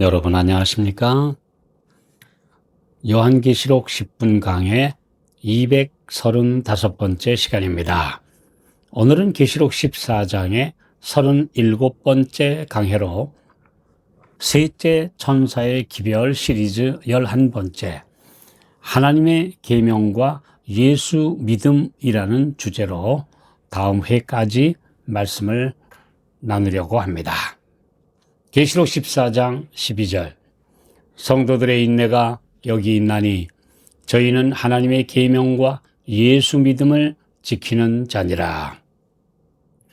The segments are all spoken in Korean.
여러분 안녕하십니까? 요한계시록 10분 강의 235번째 시간입니다. 오늘은 계시록 14장의 37번째 강해로 셋째 천사의 기별 시리즈 11번째 하나님의 계명과 예수 믿음이라는 주제로 다음 회까지 말씀을 나누려고 합니다. 계시록 14장 12절 성도들의 인내가 여기 있나니 저희는 하나님의 계명과 예수 믿음을 지키는 자니라.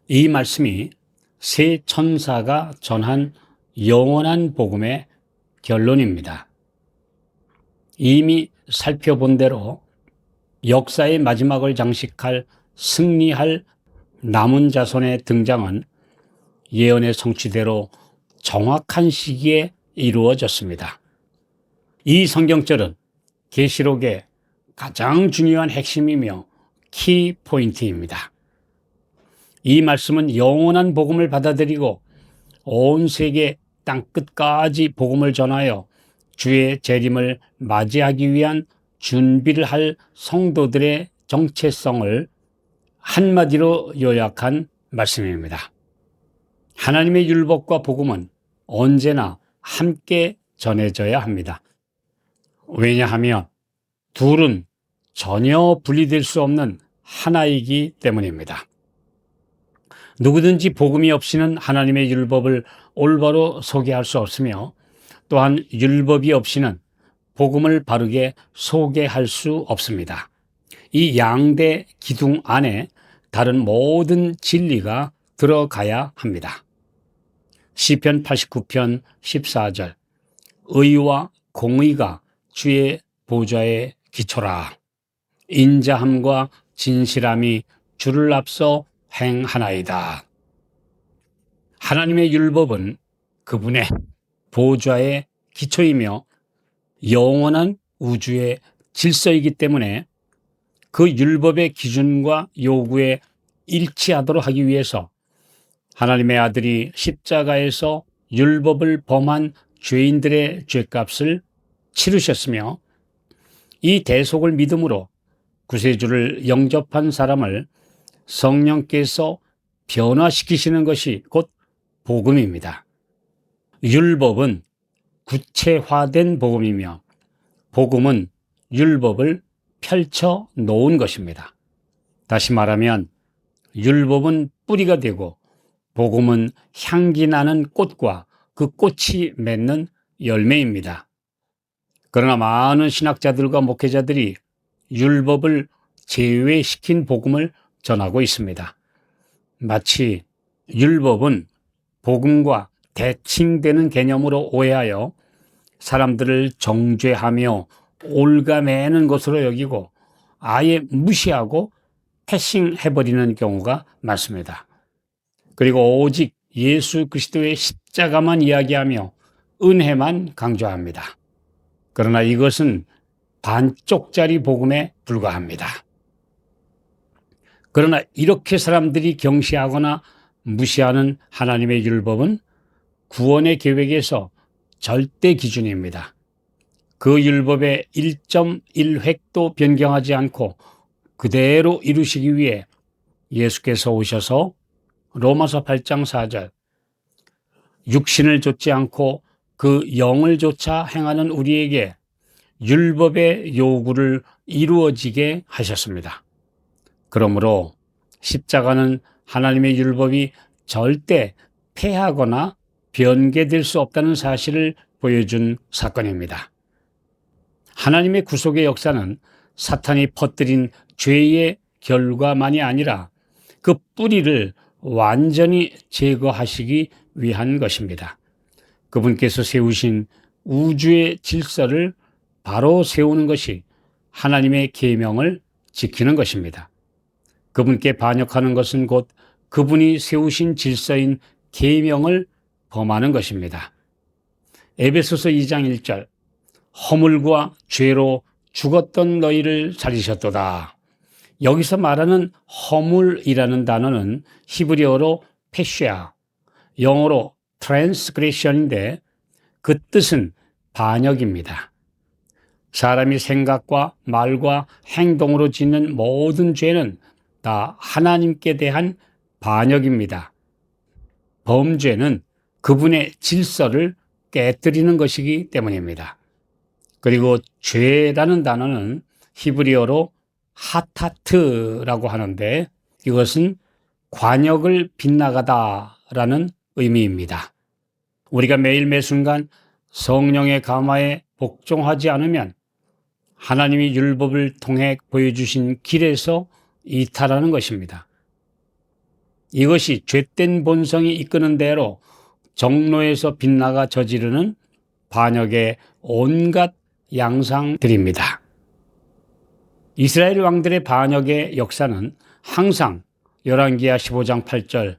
이 말씀이 세 천사가 전한 영원한 복음의 결론입니다. 이미 살펴본 대로 역사의 마지막을 장식할 승리할 남은 자손의 등장은 예언의 성취대로 정확한 시기에 이루어졌습니다. 이 성경절은 계시록의 가장 중요한 핵심이며 키 포인트입니다. 이 말씀은 영원한 복음을 받아들이고 온 세계 땅 끝까지 복음을 전하여 주의 재림을 맞이하기 위한 준비를 할 성도들의 정체성을 한마디로 요약한 말씀입니다. 하나님의 율법과 복음은 언제나 함께 전해져야 합니다. 왜냐하면 둘은 전혀 분리될 수 없는 하나이기 때문입니다. 누구든지 복음이 없이는 하나님의 율법을 올바로 소개할 수 없으며 또한 율법이 없이는 복음을 바르게 소개할 수 없습니다. 이 양대 기둥 안에 다른 모든 진리가 들어가야 합니다. 시편 89편 14절 의와 공의가 주의 보좌에 기초라 인자함과 진실함이 주를 앞서 행하나이다. 하나님의 율법은 그분의 보좌의 기초이며 영원한 우주의 질서이기 때문에 그 율법의 기준과 요구에 일치하도록 하기 위해서 하나님의 아들이 십자가에서 율법을 범한 죄인들의 죄값을 치르셨으며 이 대속을 믿음으로 구세주를 영접한 사람을 성령께서 변화시키시는 것이 곧 복음입니다. 율법은 구체화된 복음이며 복음은 율법을 펼쳐 놓은 것입니다. 다시 말하면 율법은 뿌리가 되고 복음은 향기 나는 꽃과 그 꽃이 맺는 열매입니다. 그러나 많은 신학자들과 목회자들이 율법을 제외시킨 복음을 전하고 있습니다. 마치 율법은 복음과 대칭되는 개념으로 오해하여 사람들을 정죄하며 올가매는 것으로 여기고 아예 무시하고 패싱해버리는 경우가 많습니다. 그리고 오직 예수 그리스도의 십자가만 이야기하며 은혜만 강조합니다. 그러나 이것은 반쪽짜리 복음에 불과합니다. 그러나 이렇게 사람들이 경시하거나 무시하는 하나님의 율법은 구원의 계획에서 절대 기준입니다. 그 율법의 1.1획도 변경하지 않고 그대로 이루시기 위해 예수께서 오셔서 로마서 8장 4절 육신을 좇지 않고 그 영을 조차 행하는 우리에게 율법의 요구를 이루어지게 하셨습니다. 그러므로 십자가는 하나님의 율법이 절대 폐하거나 변개될 수 없다는 사실을 보여준 사건입니다. 하나님의 구속의 역사는 사탄이 퍼뜨린 죄의 결과만이 아니라 그 뿌리를 완전히 제거하시기 위한 것입니다. 그분께서 세우신 우주의 질서를 바로 세우는 것이 하나님의 계명을 지키는 것입니다. 그분께 반역하는 것은 곧 그분이 세우신 질서인 계명을 범하는 것입니다. 에베소서 2장 1절 허물과 죄로 죽었던 너희를 살리셨도다. 여기서 말하는 허물이라는 단어는 히브리어로 페시아, 영어로 트랜스그레션인데 그 뜻은 반역입니다. 사람이 생각과 말과 행동으로 짓는 모든 죄는 다 하나님께 대한 반역입니다. 범죄는 그분의 질서를 깨뜨리는 것이기 때문입니다. 그리고 죄라는 단어는 히브리어로 하타트라고 하는데 이것은 관역을 빗나가다라는 의미입니다. 우리가 매일 매순간 성령의 감화에 복종하지 않으면 하나님이 율법을 통해 보여주신 길에서 이탈하는 것입니다. 이것이 죄된 본성이 이끄는 대로 정로에서 빗나가 저지르는 반역의 온갖 양상들입니다. 이스라엘 왕들의 반역의 역사는 항상 열왕기하 15장 8절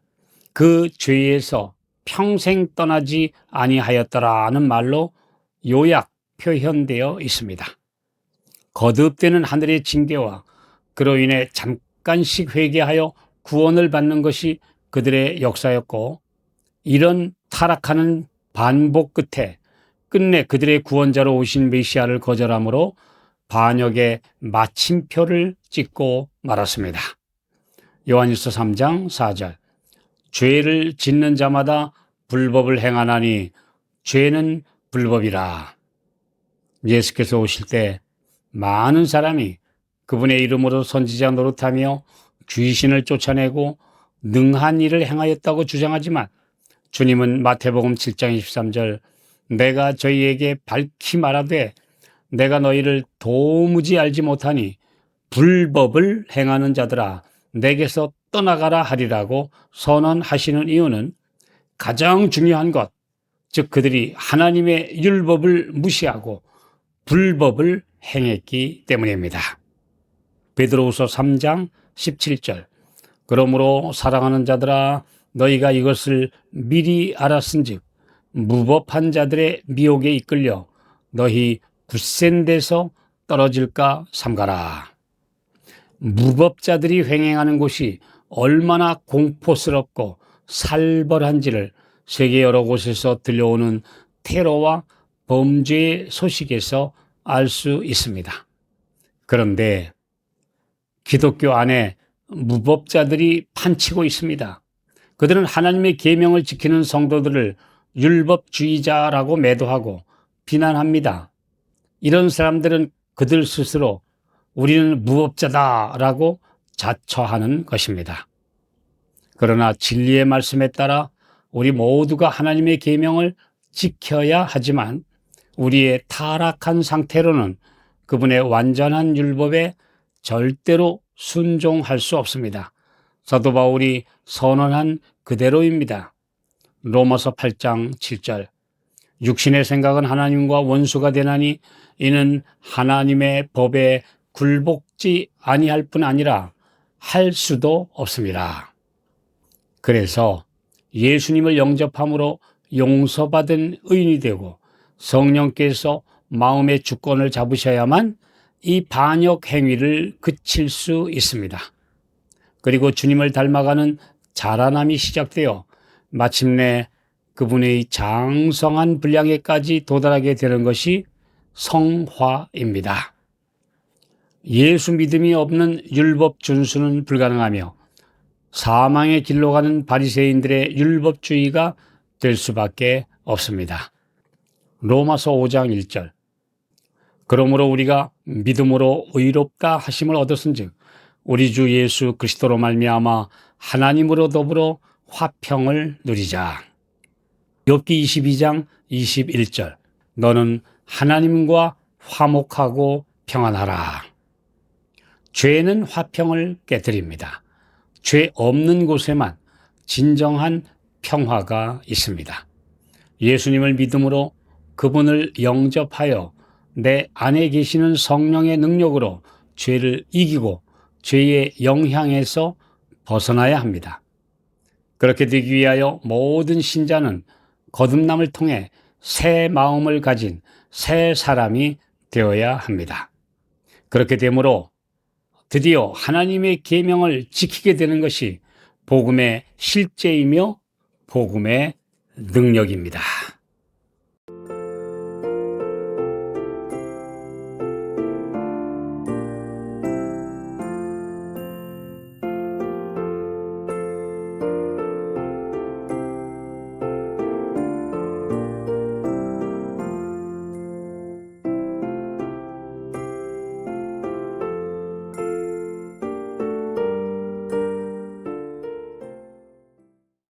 그 죄에서 평생 떠나지 아니하였더라는 말로 요약 표현되어 있습니다. 거듭되는 하늘의 징계와 그로 인해 잠깐씩 회개하여 구원을 받는 것이 그들의 역사였고 이런 타락하는 반복 끝에 끝내 그들의 구원자로 오신 메시아를 거절함으로 반역의 마침표를 찍고 말았습니다. 요한일서 3장 4절 죄를 짓는 자마다 불법을 행하나니 죄는 불법이라. 예수께서 오실 때 많은 사람이 그분의 이름으로 선지자 노릇하며 귀신을 쫓아내고 능한 일을 행하였다고 주장하지만 주님은 마태복음 7장 23절 내가 저희에게 밝히 말하되 내가 너희를 도무지 알지 못하니 불법을 행하는 자들아 내게서 떠나가라 하리라고 선언하시는 이유는 가장 중요한 것, 즉 그들이 하나님의 율법을 무시하고 불법을 행했기 때문입니다. 베드로후서 3장 17절 그러므로 사랑하는 자들아 너희가 이것을 미리 알았은즉 무법한 자들의 미혹에 이끌려 너희 굳센 데서 떨어질까 삼가라. 무법자들이 횡행하는 곳이 얼마나 공포스럽고 살벌한지를 세계 여러 곳에서 들려오는 테러와 범죄의 소식에서 알 수 있습니다. 그런데 기독교 안에 무법자들이 판치고 있습니다. 그들은 하나님의 계명을 지키는 성도들을 율법주의자라고 매도하고 비난합니다. 이런 사람들은 그들 스스로 우리는 무법자다라고 자처하는 것입니다. 그러나 진리의 말씀에 따라 우리 모두가 하나님의 계명을 지켜야 하지만 우리의 타락한 상태로는 그분의 완전한 율법에 절대로 순종할 수 없습니다. 사도 바울이 선언한 그대로입니다. 로마서 8장 7절. 육신의 생각은 하나님과 원수가 되나니 이는 하나님의 법에 굴복지 아니할 뿐 아니라 할 수도 없습니다. 그래서 예수님을 영접함으로 용서받은 의인이 되고 성령께서 마음의 주권을 잡으셔야만 이 반역 행위를 그칠 수 있습니다. 그리고 주님을 닮아가는 자라남이 시작되어 마침내 그분의 장성한 분량에까지 도달하게 되는 것이 성화입니다. 예수 믿음이 없는 율법 준수는 불가능하며 사망의 길로 가는 바리새인들의 율법주의가 될 수밖에 없습니다. 로마서 5장 1절 그러므로 우리가 믿음으로 의롭다 하심을 얻었은즉 우리 주 예수 그리스도로 말미암아 하나님으로 더불어 화평을 누리자. 욥기 22장 21절 너는 하나님과 화목하고 평안하라. 죄는 화평을 깨뜨립니다. 죄 없는 곳에만 진정한 평화가 있습니다. 예수님을 믿음으로 그분을 영접하여 내 안에 계시는 성령의 능력으로 죄를 이기고 죄의 영향에서 벗어나야 합니다. 그렇게 되기 위하여 모든 신자는 거듭남을 통해 새 마음을 가진 새 사람이 되어야 합니다. 그렇게 되므로 드디어 하나님의 계명을 지키게 되는 것이 복음의 실제이며 복음의 능력입니다.